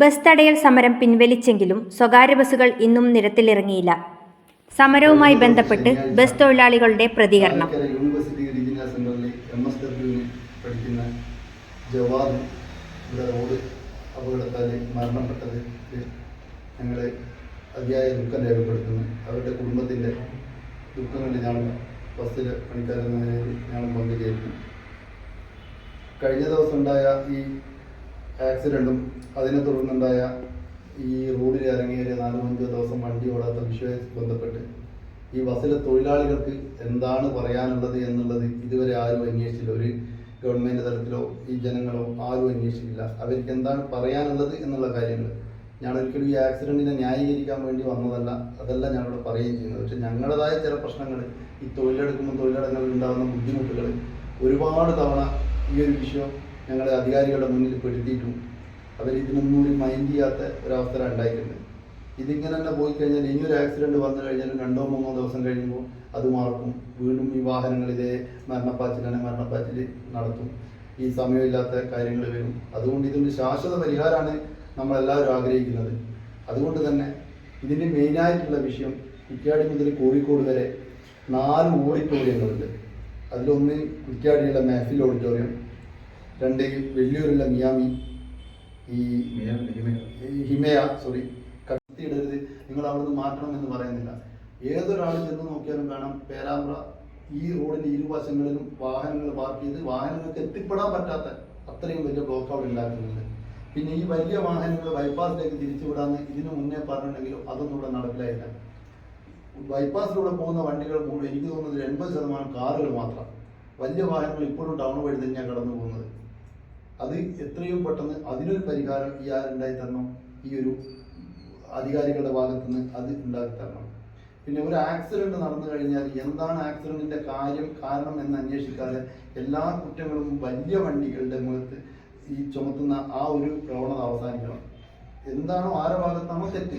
Bus തടയൽ സമരം പിൻവലിച്ചെങ്കിലും സ്വകാര്യ ബസ്സുകൾ ഇന്നും നിരത്തിലിറങ്ങിയില്ല. സമരവുമായി ബന്ധപ്പെട്ട് ബസ് തൊഴിലാളികളുടെ പ്രതികരണം. യൂണിവേഴ്സിറ്റി റീജിയണൽ സെന്ററിൽ എം പഠിക്കുന്ന ജവാദ് ഇവിടെ റോഡ് അപകടത്താൽ മരണപ്പെട്ടത് ഞങ്ങൾ അതിയായ ദുഃഖം രേഖപ്പെടുത്തുന്നു. അവരുടെ കുടുംബത്തിന്റെ ദുഃഖങ്ങളിൽ ഞങ്ങൾ ബസ്സിൽ പണിക്കാരെന്ന നിലയിൽ ഞങ്ങൾ പങ്കുചേരുന്നു. കഴിഞ്ഞ ദിവസം ഉണ്ടായ ഈ ആക്സിഡന്റും അതിനെ തുടർന്നുണ്ടായ ഈ റോഡിൽ ഇറങ്ങിയ നാലോ അഞ്ചോ ദിവസം വണ്ടി ഓടാത്ത വിഷയവുമായി ബന്ധപ്പെട്ട് ഈ ബസ്സിലെ തൊഴിലാളികൾക്ക് എന്താണ് പറയാനുള്ളത് എന്നുള്ളത് ഇതുവരെ ആരും അന്വേഷിച്ചില്ല. ഒരു ഗവൺമെന്റ് തലത്തിലോ ഈ ജനങ്ങളോ ആരും അന്വേഷിച്ചില്ല. അവർക്ക് എന്താണ് പറയാനുള്ളത് എന്നുള്ള കാര്യങ്ങൾ. ഞാൻ ഒരിക്കലും ഈ ആക്സിഡന്റിനെ ന്യായീകരിക്കാൻ വേണ്ടി വന്നതല്ല. അതല്ല ഞാനിവിടെ പറയുകയും ചെയ്യുന്നത്. പക്ഷെ ഞങ്ങളുടേതായ ചില പ്രശ്നങ്ങൾ ഈ തൊഴിലെടുക്കുമ്പോൾ തൊഴിലിടങ്ങളിൽ ഉണ്ടാകുന്ന ബുദ്ധിമുട്ടുകൾ ഒരുപാട് തവണ ഈ ഒരു വിഷയം ഞങ്ങളുടെ അധികാരികളുടെ മുന്നിൽ പെടുത്തിയിട്ടും അവർ ഇതിനൊന്നും ഒരു മൈൻഡ് ചെയ്യാത്ത ഒരവസരം ഉണ്ടായിട്ടുണ്ട് ഇതിങ്ങനെ തന്നെ പോയി കഴിഞ്ഞാൽ ഇനി ഒരു ആക്സിഡന്റ് വന്നു കഴിഞ്ഞാൽ രണ്ടോ മൂന്നോ ദിവസം കഴിയുമ്പോൾ അത് മറക്കും വീണ്ടും ഈ വാഹനങ്ങൾ ഇതേ മരണപ്പാച്ചിലാണ് മരണപ്പാച്ചിൽ നടത്തും. ഈ സമയമില്ലാത്ത കാര്യങ്ങൾ വരും. അതുകൊണ്ട് ഇതിന്റെ ശാശ്വത പരിഹാരമാണ് നമ്മളെല്ലാവരും ആഗ്രഹിക്കുന്നത്. അതുകൊണ്ട് തന്നെ ഇതിന്റെ മെയിനായിട്ടുള്ള വിഷയം കുറ്റ്യാടി മുതൽ കോഴിക്കോട് വരെ നാല് ഓഡിറ്റോറിയങ്ങളുണ്ട് അതിലൊന്ന് കുറ്റ്യാടിയുള്ള മാഫിൽ ഓഡിറ്റോറിയം രണ്ട് വെള്ളിയൂരുള്ള മിയാമി. ഈ ഹിമയ. സോറി കത്തിയിടരുത് നിങ്ങൾ അവിടുന്ന് മാറ്റണം എന്ന് പറയുന്നില്ല. ഏതൊരാൾ ചെന്ന് നോക്കിയാലും കാണാം പേരാമ്പ്ര ഈ റോഡിന്റെ ഇരുവശങ്ങളിലും വാഹനങ്ങൾ പാർക്ക് ചെയ്ത് വാഹനങ്ങൾക്ക് എത്തിപ്പെടാൻ പറ്റാത്ത അത്രയും വലിയ ബ്ലോക്ക് അവിടെ ഉണ്ടാക്കുന്നുണ്ട് പിന്നെ ഈ വലിയ വാഹനങ്ങൾ ബൈപ്പാസിലേക്ക് തിരിച്ചുവിടാന്ന് ഇതിനു മുന്നേ പറഞ്ഞിട്ടുണ്ടെങ്കിലും അതൊന്നും ഇവിടെ നടപ്പിലായില്ല. ബൈപ്പാസിലൂടെ പോകുന്ന വണ്ടികൾ മുഴുവൻ എനിക്ക് തോന്നുന്നത് എൺപത് ശതമാനം കാറുകൾ മാത്രം. വലിയ വാഹനങ്ങൾ ഇപ്പോഴും ടൗൺ വഴി തന്നെയാണ് കടന്നു പോകുന്നത് അത് എത്രയും പെട്ടെന്ന് അതിനൊരു പരിഹാരം ഈ ആരുണ്ടായി തരണം? ഈ ഒരു അധികാരികളുടെ ഭാഗത്ത് നിന്ന് അത് ഉണ്ടാക്കി തരണം. പിന്നെ ഒരു ആക്സിഡന്റ് നടന്നു കഴിഞ്ഞാൽ എന്താണ് ആക്സിഡന്റിന്റെ കാര്യം കാരണം എന്ന് അന്വേഷിക്കാതെ എല്ലാ കുറ്റങ്ങളും വലിയ വണ്ടികളുടെ മുഖത്ത് ഈ ചുമത്തുന്ന ആ ഒരു പ്രവണത അവസാനിക്കണം. എന്താണോ ആരുടെ ഭാഗത്താണോ തെറ്റ്?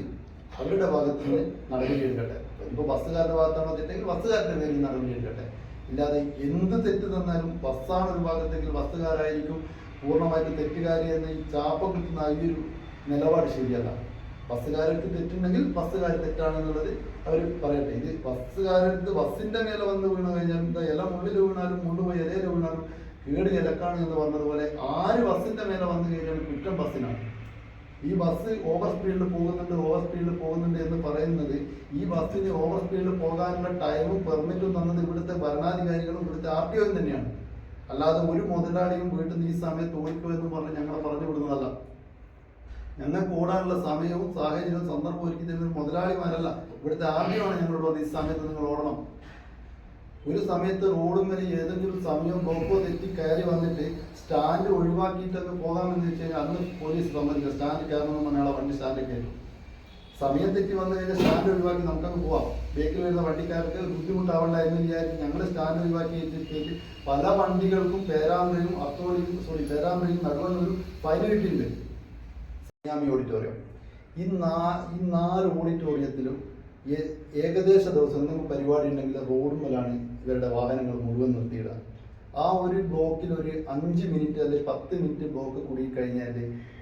അവരുടെ ഭാഗത്ത് നിന്ന് നടപടി എടുക്കട്ടെ. ഇപ്പൊ ബസ്സുകാരുടെ ഭാഗത്താണോ തെറ്റെങ്കിൽ ബസ്സുകാരുടെ പേരിൽ നടപടി എടുക്കട്ടെ. ഇല്ലാതെ എന്ത് തെറ്റ് തന്നാലും ബസ്സാണ് ഒരു ഭാഗത്തെങ്കിൽ ബസ്സുകാരായിരിക്കും. പൂർണമായിട്ട് തെറ്റുകാരി എന്ന് ഈ ചാപ്പ കിട്ടുന്ന ഈ ഒരു നിലപാട് ശരിയല്ല. ബസ്സുകാർക്ക് തെറ്റുണ്ടെങ്കിൽ ബസ്സുകാർ തെറ്റാണെന്നുള്ളത് അവർ പറയട്ടെ. ഇത് ബസ്സുകാരടുത്ത് ബസ്സിന്റെ മേലെ വന്ന് വീണ് കഴിഞ്ഞാൽ എന്താ ഇല മുള്ളിൽ വീണാലും മുള്ളു പോയി ഇലയിൽ വീണാലും കേട് ഇലക്കാണ് എന്ന് പറഞ്ഞതുപോലെ ആര് ബസ്സിന്റെ മേലെ വന്നു കഴിഞ്ഞാലും കുറ്റം ബസ്സിനാണ്. ഈ ബസ് ഓവർ സ്പീഡിൽ പോകുന്നുണ്ട് ഓവർ സ്പീഡിൽ പോകുന്നുണ്ട് എന്ന് പറയുന്നത് ഈ ബസ്സിന് ഓവർ സ്പീഡിൽ പോകാനുള്ള ടൈമും പെർമിറ്റും തന്നത് ഇവിടുത്തെ ഭരണാധികാരികളും ഇവിടുത്തെ ആർ ടി ഒയും തന്നെയാണ്. അല്ലാതെ ഒരു മുതലാളിയും വീട്ടിൽ നിന്ന് ഈ സമയത്ത് ഓടിക്കോ എന്ന് പറഞ്ഞ് ഞങ്ങളെ പറഞ്ഞു വിടുന്നതല്ല. ഞങ്ങൾക്ക് കൂടാനുള്ള സമയവും സാഹചര്യവും സന്ദർഭവും ഒരുക്കി തരുന്ന മുതലാളിമാരല്ല. ഇവിടുത്തെ ആദ്യമാണ് ഞങ്ങളോട് ഈ സമയത്ത് നിങ്ങൾ ഓടണം. ഒരു സമയത്ത് റോഡും വരെ ഏതെങ്കിലും സമയം ബ്ലോക്കോ തെറ്റി കയറി വന്നിട്ട് സ്റ്റാൻഡ് ഒഴിവാക്കിയിട്ടൊക്കെ പോകാമെന്ന് വെച്ച് കഴിഞ്ഞാൽ അന്ന് പോലീസ് സമ്മതിക്കുക സ്റ്റാൻഡ് കയറണമെന്ന് പറഞ്ഞാൽ വണ്ടി സ്റ്റാൻഡിൽ കയറ്റും സമയം തെറ്റി വന്നു കഴിഞ്ഞാൽ സ്റ്റാൻഡ് ഒഴിവാക്കി നമുക്കങ്ങ് പോവാം. ബേക്കിൽ വരുന്ന വണ്ടിക്കാർക്ക് ബുദ്ധിമുട്ടാവണ്ട എന്ന് വിചാരിച്ച് ഞങ്ങൾ സ്റ്റാൻഡ് ഒഴിവാക്കി വെച്ചിട്ട് പല വണ്ടികൾക്കും പേരാമ്പ്രയും അത്തോളിയും സോറി പേരാമ്പ്രയും നടുവനൊരു ഫൈൻ കിട്ടിയിട്ടുണ്ട്. മിയാമി ഓഡിറ്റോറിയം ഈ നാ ഈ നാല് ഓഡിറ്റോറിയത്തിലും ഏകദേശ ദിവസം എന്തെങ്കിലും പരിപാടി ഉണ്ടെങ്കിൽ റോഡുമലാണ് ഇവരുടെ വാഹനങ്ങൾ മുഴുവൻ നിർത്തിയിടുക. ആ ഒരു ബ്ലോക്കിൽ ഒരു അഞ്ച് മിനിറ്റ് അല്ലെങ്കിൽ പത്ത് മിനിറ്റ് ബ്ലോക്ക് കൂടി കഴിഞ്ഞാൽ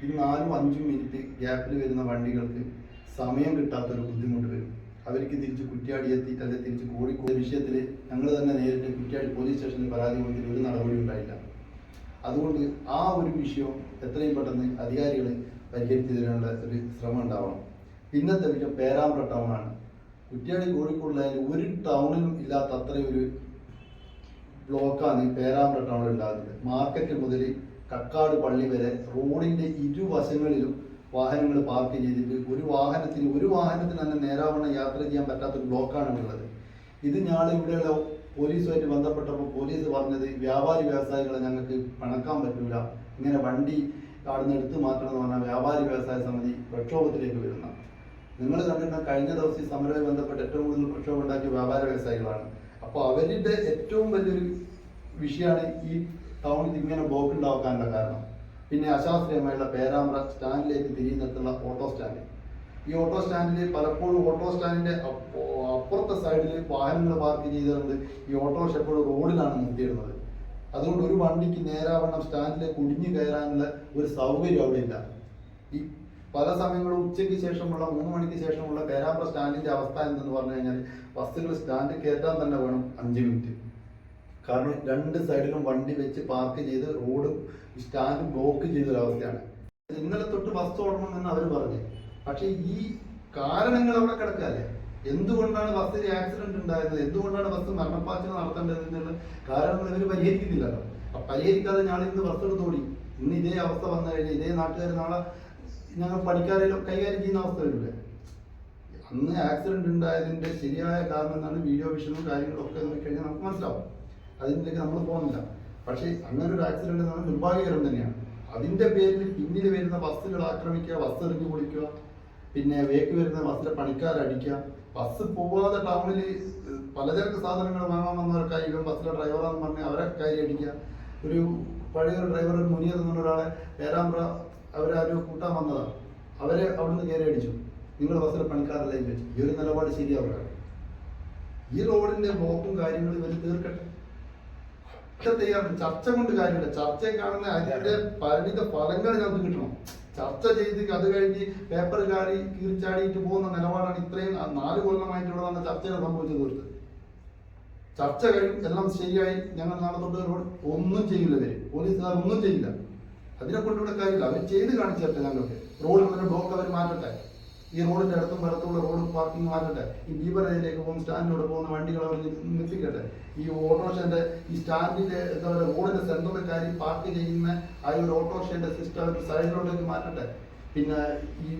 ഈ നാലും അഞ്ചും മിനിറ്റ് ഗ്യാപ്പിൽ വരുന്ന വണ്ടികൾക്ക് സമയം കിട്ടാത്തൊരു ബുദ്ധിമുട്ട് വരും. അവർക്ക് തിരിച്ച് കുറ്റ്യാടി എത്തിയിട്ട് അല്ലെങ്കിൽ തിരിച്ച് കോഴിക്കോട് വിഷയത്തിൽ ഞങ്ങൾ തന്നെ നേരിട്ട് കുറ്റ്യാടി പോലീസ് സ്റ്റേഷനിൽ പരാതി കൊടുത്തിട്ട് ഒരു നടപടി ഉണ്ടായില്ല. അതുകൊണ്ട് ആ ഒരു വിഷയം എത്രയും പെട്ടെന്ന് അധികാരികൾ പരിഹരിച്ചു തരാനുള്ള ഒരു ശ്രമം ഉണ്ടാവണം. പിന്നത്തെ വിഷയം പേരാമ്പ്ര ടൗണാണ് കുറ്റ്യാടി കോഴിക്കോടിലായാലും ഒരു ടൗണിലും ഇല്ലാത്ത അത്രയും ഒരു ബ്ലോക്കാണ് പേരാമ്പ്ര ടൗണിൽ ഉണ്ടാകുന്നത്. മാർക്കറ്റ് മുതൽ കക്കാട് പള്ളി വരെ റോഡിന്റെ ഇരുവശങ്ങളിലും വാഹനങ്ങൾ പാർക്ക് ചെയ്തിട്ട് ഒരു വാഹനത്തിന് ഒരു വാഹനത്തിന് തന്നെ നേരാവണ്ണം യാത്ര ചെയ്യാൻ പറ്റാത്ത ബ്ലോക്കാണ് ഉള്ളത്. ഇത് ഞാൻ ഇവിടെയുള്ള പോലീസുമായിട്ട് ബന്ധപ്പെട്ടപ്പോൾ പോലീസ് പറഞ്ഞത് വ്യാപാരി വ്യവസായികളെ ഞങ്ങൾക്ക് പണക്കാൻ പറ്റില്ല ഇങ്ങനെ വണ്ടി അവിടുന്ന് എടുത്തു മാറ്റണം എന്ന് പറഞ്ഞാൽ വ്യാപാരി വ്യവസായ സമിതി പ്രക്ഷോഭത്തിലേക്ക് വരുന്ന. നിങ്ങൾ കണ്ടിട്ടുള്ള കഴിഞ്ഞ ദിവസം ഈ സമരവുമായി ബന്ധപ്പെട്ട് ഏറ്റവും കൂടുതൽ പ്രക്ഷോഭം ഉണ്ടാക്കിയ വ്യാപാര വ്യവസായികളാണ്. അപ്പോൾ അവരുടെ ഏറ്റവും വലിയൊരു വിഷയമാണ് ഈ ടൗണിൽ ഇങ്ങനെ ബ്ലോക്ക് ഉണ്ടാക്കാനുള്ള കാരണം. പിന്നെ അശാസ്ത്രീയമായുള്ള പേരാമ്പ്ര സ്റ്റാൻഡിലേക്ക് തിരിയുന്നിടത്തുള്ള ഓട്ടോ സ്റ്റാൻഡ് ഈ ഓട്ടോ സ്റ്റാൻഡിൽ പലപ്പോഴും ഓട്ടോ സ്റ്റാൻഡിന്റെ അപ്പുറത്തെ സൈഡിൽ വാഹനങ്ങൾ പാർക്ക് ചെയ്തുകൊണ്ട് ഈ ഓട്ടോറിക്ഷ എപ്പോഴും റോഡിലാണ് നിർത്തിയിടുന്നത്. അതുകൊണ്ട് ഒരു വണ്ടിക്ക് നേരാവണ്ണം സ്റ്റാൻഡിലേക്ക് കുടിഞ്ഞു കയറാനുള്ള ഒരു സൗകര്യം അവിടെ ഇല്ല ഈ പല സമയങ്ങളും ഉച്ചയ്ക്ക് ശേഷമുള്ള മൂന്ന് മണിക്ക് ശേഷമുള്ള പേരാമ്പ്ര സ്റ്റാൻഡിന്റെ അവസ്ഥ എന്തെന്ന് പറഞ്ഞു കഴിഞ്ഞാൽ ബസ്സുകൾ സ്റ്റാൻഡ് കയറ്റാൻ തന്നെ വേണം അഞ്ച് മിനിറ്റ്. കാരണം രണ്ട് സൈഡിലും വണ്ടി വെച്ച് പാർക്ക് ചെയ്ത് റോഡ് സ്റ്റാൻഡ് ബ്ലോക്ക് ചെയ്തൊരവസ്ഥയാണ് ഇന്നലെ തൊട്ട് ബസ് ഓടണമെന്ന് അവർ പറഞ്ഞു. പക്ഷേ ഈ കാരണങ്ങൾ അവിടെ കിടക്കാല്ലേ എന്തുകൊണ്ടാണ് ബസ്സിൽ ആക്സിഡന്റ് ഉണ്ടായത്? എന്തുകൊണ്ടാണ് ബസ് മരണപ്പാച്ചിൽ നടത്തേണ്ടത് എന്നുള്ള കാരണങ്ങൾ ഇവർ പരിഹരിക്കുന്നില്ലല്ലോ അപ്പൊ പരിഹരിക്കാതെ ഞാൻ ഇന്ന് ബസ് എടുത്തോടി ഇന്ന് ഇതേ അവസ്ഥ വന്നു കഴിഞ്ഞാൽ ഇതേ നാട്ടുകാർ നാളെ ഞങ്ങൾ പണിക്കാരെല്ലാം കൈകാര്യം ചെയ്യുന്ന അവസ്ഥ വരില്ലേ? അന്ന് ആക്സിഡന്റ് ഉണ്ടായതിന്റെ ശരിയായ കാരണം എന്താണ് വീഡിയോ വിഷനും കാര്യങ്ങളും ഒക്കെ നോക്കിക്കഴിഞ്ഞാൽ നമുക്ക് മനസ്സിലാവും. അതിലേക്ക് നമ്മൾ പോകുന്നില്ല പക്ഷേ അങ്ങനെ ഒരു ആക്സിഡന്റ് എന്ന് പറഞ്ഞാൽ നിർഭാഗ്യകരം തന്നെയാണ്. അതിന്റെ പേരിൽ പിന്നിൽ വരുന്ന ബസ്സുകൾ ആക്രമിക്കുക ബസ് എറിഞ്ഞു പൊളിക്കുക പിന്നെ വേക്ക് വരുന്ന ബസ്സിലെ പണിക്കാരടിക്കുക ബസ് പോവാതെ ടൗണിൽ പലചരക്ക് സാധനങ്ങൾ വാങ്ങാൻ വന്നവർക്കായി ഇവൻ ബസ്സിലെ ഡ്രൈവറാന്ന് പറഞ്ഞ് അവരെ കയറി അടിക്കുക. ഒരു പഴയ ഒരു ഡ്രൈവർ ഒരു മുനിയർ ഒരാളെ പേരാമ്പ്ര അവരാരും കൂട്ടാൻ വന്നതാണ് അവരെ അവിടുന്ന് കയറി അടിച്ചു. നിങ്ങൾ ബസ്സിലെ പണിക്കാരല്ലേ ഈ ഒരു നിലപാട് ശരിയാവുകയാണ് ഈ റോഡിന്റെ ബ്ലോക്കും കാര്യങ്ങളും ഇവർ തീർക്കട്ടെ. ചർച്ച തയ്യാറുണ്ട് ചർച്ച കൊണ്ട് കാര്യമില്ല. ചർച്ച കാണുന്ന അതിന്റെ പരിണിത ഫലങ്ങൾ ഞങ്ങൾക്ക് കിട്ടണം. ചർച്ച ചെയ്ത് അത് കഴിഞ്ഞ് പേപ്പർ ചാടി കീറിച്ചാടിയിട്ട് പോകുന്ന നിലപാടാണ് ഇത്രയും നാല് കൊല്ലമായിട്ടുള്ളതാണ് ചർച്ചകൾ സംഭവിച്ചു തീർത്ത് ചർച്ച കഴിയും എല്ലാം ശരിയായി. ഞങ്ങൾ നാളെ ഒന്നും ചെയ്യില്ല പോലീസ് പോലീസുകാർ ഒന്നും ചെയ്യില്ല. അതിനെ കൊണ്ട് ഇവിടെ കാര്യമില്ല. അവർ ചെയ്ത് കാണിച്ചിട്ട് ഞങ്ങൾക്ക്. റോഡ് ബ്ലോക്ക് അവർ മാറ്റട്ടെ. ഈ റോഡിന്റെ അടുത്തും വലത്തുള്ള റോഡ് പാർക്കിംഗ് മാറ്റട്ടെ ഈ ബീബറയിലേക്ക് പോകുന്ന സ്റ്റാൻഡിലൂടെ പോകുന്ന വണ്ടികൾ അവർ നിർത്തിക്കട്ടെ. ഈ ഓട്ടോറിക്ഷന്റെ ഈ സ്റ്റാൻഡിന്റെ എന്താ പറയുക റോഡിന്റെ സെന്ററിൽ കാര്യം പാർക്ക് ചെയ്യുന്ന ആ ഒരു ഓട്ടോറിക്ഷന്റെ സിസ്റ്റം അവർ സൈഡിലോട്ടേക്ക് മാറ്റട്ടെ. പിന്നെ ഈ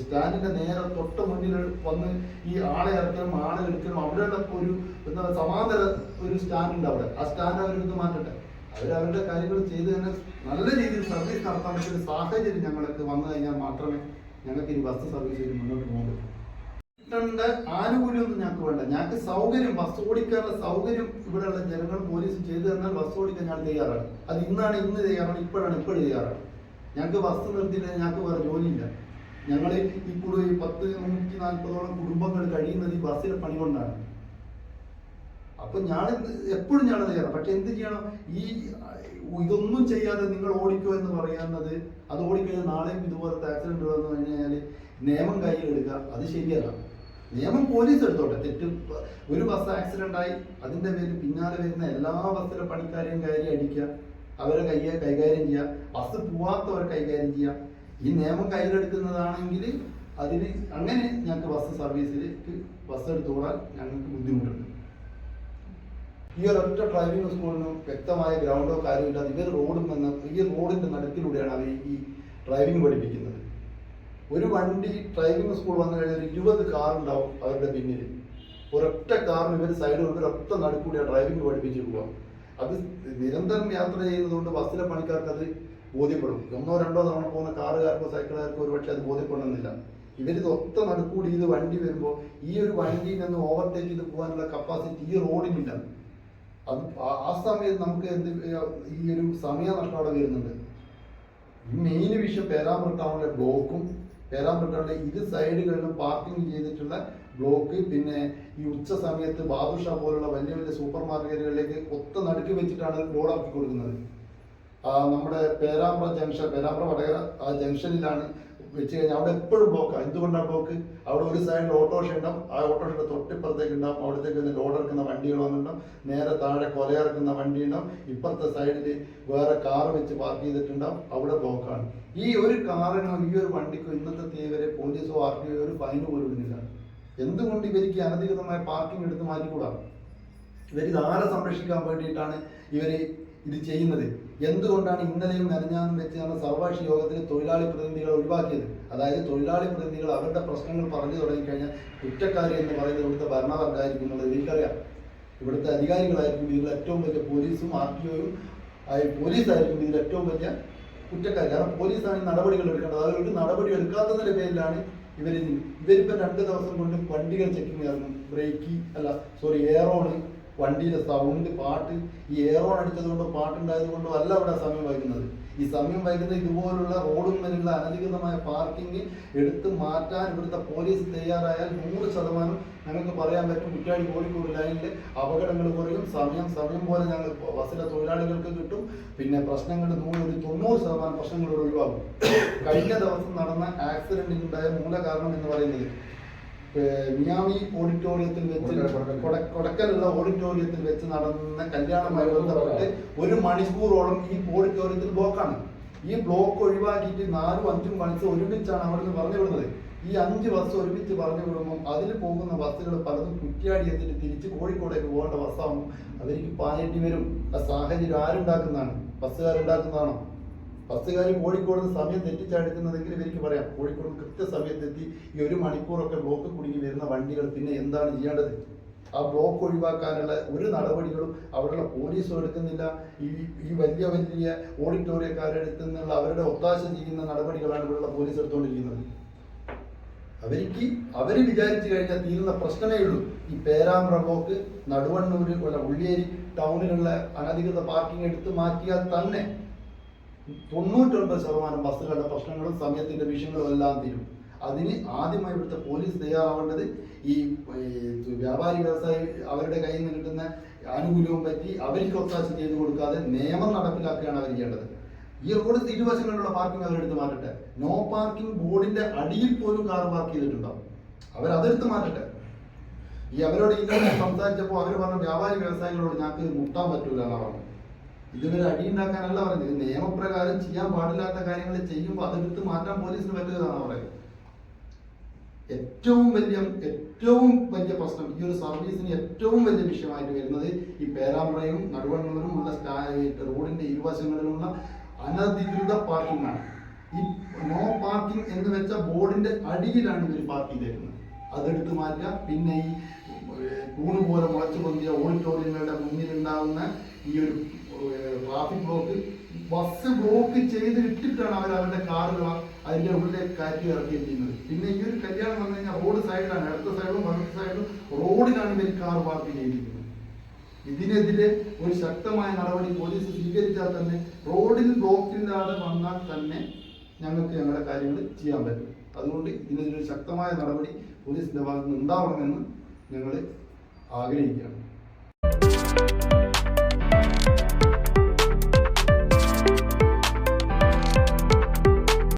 സ്റ്റാൻഡിന്റെ നേരെ തൊട്ട് മുന്നിൽ വന്ന് ഈ ആളെ ഇറക്കണം ആളെ എടുക്കണം. അവിടെ ഒരു എന്താ സമാന്തര ഒരു സ്റ്റാൻഡുണ്ട് അവിടെ. ആ സ്റ്റാൻഡ് അവരെടുത്ത് മാറ്റട്ടെ. അവർ അവരുടെ കാര്യങ്ങൾ ചെയ്ത് തന്നെ നല്ല രീതിയിൽ സർവീസ് നടത്താൻ പറ്റിയ ഒരു സാഹചര്യം ഞങ്ങൾക്ക് വന്നു കഴിഞ്ഞാൽ മാത്രമേ ഞങ്ങൾക്ക് ഈ ബസ് സർവീസ് മുന്നോട്ട് പോകാൻ പറ്റും. കിട്ടേണ്ട ആനുകൂല്യമൊന്നും ഞങ്ങൾക്ക് വേണ്ട. ഞങ്ങൾക്ക് സൗകര്യം ബസ് ഓടിക്കാനുള്ള സൗകര്യം ഇവിടെയുള്ള ജനങ്ങൾ പോലീസ് ചെയ്തു തന്നാൽ ബസ് ഓടിക്കാൻ ഞങ്ങൾ തയ്യാറാണ്. അത് ഇന്നാണ് ഇന്ന് തയ്യാറാണ് ഇപ്പോഴാണ് ഇപ്പോഴും തയ്യാറാണ്. ഞങ്ങൾക്ക് ബസ് നിർത്തിയില്ല ഞങ്ങൾക്ക് വേറെ ജോലിയില്ല. ഞങ്ങൾ ഈ കൂടുതൽ പത്ത് നൂറ്റി നാൽപ്പതോളം കുടുംബങ്ങൾ കഴിയുന്നത് ഈ ബസ്സിലെ പണി കൊണ്ടാണ്. അപ്പൊ ഞാൻ എപ്പോഴും ഞാൻ തയ്യാറാണ് പക്ഷെ എന്ത് ചെയ്യണം? ഈ ഇതൊന്നും ചെയ്യാതെ നിങ്ങൾ ഓടിക്കുക എന്ന് പറയുന്നത് അത് ഓടിക്കഴിഞ്ഞാൽ നാളെയും ഇതുപോലത്തെ ആക്സിഡന്റ് വന്നു കഴിഞ്ഞാൽ നിയമം കയ്യിലെടുക്കുക അത് ശരിയല്ല. നിയമം പോലീസ് എടുത്തോട്ടെ. തെറ്റ് ഒരു ബസ് ആക്സിഡന്റ് ആയി അതിന്റെ പേരിൽ പിന്നാലെ വരുന്ന എല്ലാ ബസ്സിലെ പണിക്കാരെയും കയറി അടിക്കുക അവരെ കയ്യെ കൈകാര്യം ചെയ്യുക ബസ് പോവാത്തവരെ കൈകാര്യം ചെയ്യുക. ഈ നിയമം കയ്യിലെടുക്കുന്നതാണെങ്കിൽ അതിന് അങ്ങനെ ഞങ്ങൾക്ക് ബസ് സർവീസിലേക്ക് ബസ് എടുത്തുകൂടാൻ ഞങ്ങൾക്ക് ബുദ്ധിമുട്ടുണ്ട്. ഈ ഒരൊറ്റ ഡ്രൈവിംഗ് സ്കൂളിന് വ്യക്തമായ ഗ്രൗണ്ടോ കാര്യമില്ലാതെ ഇവർ റോഡിൽ നിന്ന് ഈ റോഡിന്റെ നടുക്കിലൂടെയാണ് അവർ ഈ ഡ്രൈവിംഗ് പഠിപ്പിക്കുന്നത്. ഒരു വണ്ടി ഡ്രൈവിംഗ് സ്കൂൾ വന്നു കഴിഞ്ഞാൽ ഒരു ഇരുപത് കാർ ഉണ്ടാവും അവരുടെ പിന്നിൽ. ഒരൊറ്റ കാറിന് ഇവർ സൈഡ് കൊണ്ട് ഒരൊറ്റ നടുക്കൂടിയാണ് ഡ്രൈവിംഗ് പഠിപ്പിച്ച് പോവാം അത് നിരന്തരം യാത്ര ചെയ്യുന്നതുകൊണ്ട് ബസ്സിലെ പണിക്കാർക്ക് അത് ബോധ്യപ്പെടും. ഒന്നോ രണ്ടോ തവണ പോകുന്ന കാറുകാർക്കോ സൈക്കിളുകാർക്കോ ഒരുപക്ഷെ അത് ബോധ്യപ്പെടണമെന്നില്ല. ഇവരിത് ഒത്ത നടുക്കൂടി ഇത് വണ്ടി വരുമ്പോൾ ഈ ഒരു വണ്ടിയിൽ നിന്ന് ഓവർടേക്ക് ചെയ്ത് പോകാനുള്ള കപ്പാസിറ്റി ഈ റോഡിനില്ല അത് ആ- സമയത്ത് നമുക്ക് എന്ത് ഈ ഒരു സമയനഷ്ടം അവിടെ വരുന്നുണ്ട്. ഈ മെയിൻ വിഷയം ടൗണിലെ ബ്ലോക്കും പേരാമ്പ്ര ടൗണിലെ ഇരു സൈഡുകളിലും പാർക്കിംഗ് ചെയ്തിട്ടുള്ള ബ്ലോക്ക് പിന്നെ ഈ ഉച്ച സമയത്ത് ബാദുഷ പോലുള്ള വലിയ വലിയ സൂപ്പർ മാർക്കറ്റുകളിലേക്ക് ഒത്ത നടുക്ക് വെച്ചിട്ടാണ് റോഡാക്കി കൊടുക്കുന്നത്. നമ്മുടെ പേരാമ്പ്ര ജംഗ്ഷൻ പേരാമ്പ്ര വടകര ആ ജംഗ്ഷനിലാണ് വെച്ച് കഴിഞ്ഞാൽ അവിടെ എപ്പോഴും ബ്ലോക്കാണ് എന്തുകൊണ്ടാണ് ബ്ലോക്ക് അവിടെ ഒരു സൈഡിൽ ഓട്ടോഷ ഉണ്ടാവും ആ ഓട്ടോഷയുടെ തൊട്ടിപ്പുറത്തേക്ക് ഉണ്ടാവും അവിടത്തേക്ക് ലോഡ് ഇറക്കുന്ന വണ്ടികൾ വന്നിട്ടുണ്ടാവും. നേരെ താഴെ കൊലയിറക്കുന്ന വണ്ടി ഉണ്ടാവും ഇപ്പുറത്തെ സൈഡിൽ വേറെ കാർ വെച്ച് പാർക്ക് ചെയ്തിട്ടുണ്ടാവും. അവിടെ ബ്ലോക്കാണ് ഈ ഒരു കാറിനോ ഈ ഒരു വണ്ടിക്കോ ഇന്നത്തെ തീവരെ പോലീസോ ആർ ടി ഒരു ഫൈൻ പോലും ഇടുന്നില്ല എന്തുകൊണ്ട് ഇവർക്ക് അനധികൃതമായ പാർക്കിംഗ് എടുത്ത് മാറ്റിക്കൂടാ? ഇവർ ഇത് ആരെ സംരക്ഷിക്കാൻ വേണ്ടിയിട്ടാണ് ഇവർ ഇത് ചെയ്യുന്നത്? എന്തുകൊണ്ടാണ് ഇന്നലെയും മെനഞ്ഞാന്നും വെച്ച് നമ്മൾ സർവകക്ഷി യോഗത്തിൽ തൊഴിലാളി പ്രതിനിധികൾ ഒഴിവാക്കിയത്? അതായത് തൊഴിലാളി പ്രതിനിധികൾ അവരുടെ പ്രശ്നങ്ങൾ പറഞ്ഞു തുടങ്ങിക്കഴിഞ്ഞാൽ കുറ്റക്കാരി എന്ന് പറയുന്നത് ഇവിടുത്തെ ഭരണവർഗമായിരിക്കും എന്നുള്ളത് എനിക്കറിയാം. ഇവിടുത്തെ അധികാരികളായിരിക്കും ഇതിൽ ഏറ്റവും വലിയ പോലീസും ആർ ടി ഒയും പോലീസായിരിക്കും ഇതിൽ ഏറ്റവും വലിയ കുറ്റക്കാർ കാരണം പോലീസാണ് നടപടികൾ എടുക്കേണ്ടത്. അതായത് നടപടി എടുക്കാത്തതിന്റെ പേരിലാണ് ഇവർ ഇവരിപ്പോൾ രണ്ട് ദിവസം കൊണ്ട് വണ്ടികൾ ചെക്കിങ് ഇറങ്ങും ബ്രേക്ക് അല്ല സോറി എയറോണ് വണ്ടിയിലെ സൗണ്ട് പാട്ട് ഈ എയറോൺ അടിച്ചത് കൊണ്ടോ പാട്ടുണ്ടായത് കൊണ്ടോ അല്ല അവിടെ സമയം വൈകുന്നത്. ഈ സമയം വൈകുന്നത് ഇതുപോലുള്ള റോഡും മേലുള്ള അനധികൃതമായ പാർക്കിംഗ് എടുത്ത് മാറ്റാൻ ഇവിടുത്തെ പോലീസ് തയ്യാറായാൽ നൂറ് ശതമാനം ഞങ്ങൾക്ക് പറയാൻ പറ്റും. കുറ്റാടി കോഴിക്കോട് ലൈനിൽ അപകടങ്ങൾ കുറയും. സമയം സമയം പോലെ ഞങ്ങൾ ബസ്സിലെ തൊഴിലാളികൾക്ക് കിട്ടും. പിന്നെ പ്രശ്നങ്ങൾ നൂറ് തൊണ്ണൂറ് ശതമാനം പ്രശ്നങ്ങൾ ഒഴിവാകും. കഴിഞ്ഞ ദിവസം നടന്ന ആക്സിഡന്റിനുണ്ടായ മൂല കാരണം എന്ന് പറയുന്നത് മിയാമി ഓഡിറ്റോറിയത്തിൽ വെച്ച് കൊടക്കലുള്ള ഓഡിറ്റോറിയത്തിൽ വെച്ച് നടന്ന കല്യാണമായി ബന്ധപ്പെട്ട് ഒരു മണിക്കൂറോളം ഈ ഓഡിറ്റോറിയത്തിൽ ബ്ലോക്കാണ്. ഈ ബ്ലോക്ക് ഒഴിവാക്കിയിട്ട് നാലും അഞ്ചും ബസ് ഒരുമിച്ചാണ് അവിടെ നിന്ന് പറഞ്ഞു വിടുന്നത് ഈ അഞ്ച് ബസ് ഒരുമിച്ച് പറഞ്ഞു വിടുമ്പോൾ അതിൽ പോകുന്ന ബസ്സുകൾ പലതും കുറ്റിയാടി എത്തിയിട്ട് തിരിച്ച് കോഴിക്കോടേക്ക് പോകേണ്ട ബസ്സാകുമ്പോൾ അവർക്ക് പായേണ്ടി വരും. ആ സാഹചര്യം ആരുണ്ടാക്കുന്നതാണ്? ബസ്സുകാരുണ്ടാക്കുന്നതാണോ? ബസ്സുകാർ കോഴിക്കോട് സമയം തെറ്റിച്ചടുക്കുന്നതെങ്കിൽ ഇവർക്ക് പറയാം കോഴിക്കോട് കൃത്യ കൃത്യസമയത്തെത്തി ഈ ഒരു മണിക്കൂറൊക്കെ ബ്ലോക്ക് കുടുങ്ങി വരുന്ന വണ്ടികൾ പിന്നെ എന്താണ് ചെയ്യേണ്ടത്? ആ ബ്ലോക്ക് ഒഴിവാക്കാനുള്ള ഒരു നടപടികളും അവരുടെ പോലീസും എടുക്കുന്നില്ല. ഈ ഈ വലിയ വലിയ ഓഡിറ്റോറിയക്കാരെടുത്തു നിന്നുള്ള അവരുടെ ഒത്താശ ചെയ്യുന്ന നടപടികളാണ് ഇവിടെയുള്ള പോലീസ് എടുത്തുകൊണ്ടിരിക്കുന്നത്. അവർക്ക് അവർ വിചാരിച്ചു കഴിഞ്ഞാൽ തീരുന്ന പ്രശ്നമേ ഉള്ളൂ. ഈ പേരാമ്പ്ര ബ്ലോക്ക് നടുവണ്ണൂര് ഉള്ള ഉള്ളിയേരി ടൗണിലുള്ള അനധികൃത പാർക്കിംഗ് എടുത്ത് മാറ്റിയാൽ തന്നെ തൊണ്ണൂറ്റൊൻപത് ശതമാനം ബസ്സുകളുടെ പ്രശ്നങ്ങളും സമയത്തിന്റെ വിഷയങ്ങളും എല്ലാം തീരും. അതിന് ആദ്യമായി ഇവിടുത്തെ പോലീസ് തയ്യാറാവേണ്ടത് ഈ വ്യാപാരി വ്യവസായി അവരുടെ കയ്യിൽ നിന്ന് കിട്ടുന്ന ആനുകൂല്യവും പറ്റി അവർക്ക് ഒത്താശ ചെയ്തു കൊടുക്കാതെ നിയമം നടപ്പിലാക്കുകയാണ് അവർ ചെയ്യേണ്ടത്. ഈ റോഡ് ഇരുവശങ്ങളിലുള്ള പാർക്കിംഗ് അവരെടുത്ത് മാറ്റട്ടെ. നോ പാർക്കിംഗ് ബോർഡിന്റെ അടിയിൽ പോലും കാർ പാർക്ക് ചെയ്തിട്ടുണ്ടാവും അവരതെടുത്ത് മാറ്റട്ടെ. ഈ അവരോട് ഇന്നലെ സംസാരിച്ചപ്പോൾ അവർ പറഞ്ഞ വ്യാപാരി വ്യവസായികളോട് ഞങ്ങൾക്ക് മുട്ടാൻ പറ്റൂല എന്നാണ് പറഞ്ഞത് ഇതുവരെ അടിയുണ്ടാക്കാനല്ല പറഞ്ഞത്. ഇത് നിയമപ്രകാരം ചെയ്യാൻ പാടില്ലാത്ത കാര്യങ്ങൾ ചെയ്യുമ്പോൾ അതെടുത്ത് മാറ്റാൻ പോലീസിന് പറ്റുന്നതാണ് പറയുന്നത്? ഏറ്റവും വലിയ ഏറ്റവും വലിയ പ്രശ്നം ഈ ഒരു സർവീസിന് ഏറ്റവും വലിയ വിഷയമായിട്ട് വരുന്നത് ഈ പേരാമ്പ്രയും നടുവണ്ണൂരും ഉള്ള റോഡിന്റെ ഇരുവശങ്ങളിലുള്ള അനധികൃത പാർക്കിംഗ് ആണ് ഈ നോ പാർക്കിംഗ് എന്ന് വെച്ച ബോർഡിന്റെ അടിയിലാണ് ഇവർ പാർക്ക് ചെയ്തേക്കുന്നത്. അതെടുത്ത് മാറ്റുക. പിന്നെ ഈ കൂണ് പോലെ മുളച്ചു പൊന്തിയ ഓഡിറ്റോറിയങ്ങളുടെ മുന്നിലുണ്ടാകുന്ന ഈ ഒരു ട്രാഫിക് ബ്ലോക്ക്. ബസ് ബ്ലോക്ക് ചെയ്ത് ഇട്ടിട്ടാണ് അവർ അവരുടെ കാറുകൾ അതിന്റെ ഉള്ളിലെ കയറ്റി ഇറക്കിയിരിക്കുന്നത്. പിന്നെ ഈ ഒരു കല്യാണം വന്നു കഴിഞ്ഞാൽ റോഡ് സൈഡിലാണ് ഇടത്ത സൈഡിലും വലത്തെ സൈഡിലും റോഡിലാണ് ഇവർ കാർ പാർക്ക് ചെയ്തിരിക്കുന്നത്. ഇതിനെതിരെ ഒരു ശക്തമായ നടപടി പോലീസ് സ്വീകരിച്ചാൽ തന്നെ റോഡിൽ ബ്ലോക്കില്ലാതെ വന്നാൽ തന്നെ ഞങ്ങൾക്ക് ഞങ്ങളുടെ കാര്യങ്ങൾ ചെയ്യാൻ പറ്റും. അതുകൊണ്ട് ഇതിനെതിരെ ശക്തമായ നടപടി പോലീസിന്റെ ഭാഗത്ത് നിന്ന് ഉണ്ടാവണമെന്ന് ഞങ്ങൾ ആഗ്രഹിക്കുകയാണ്.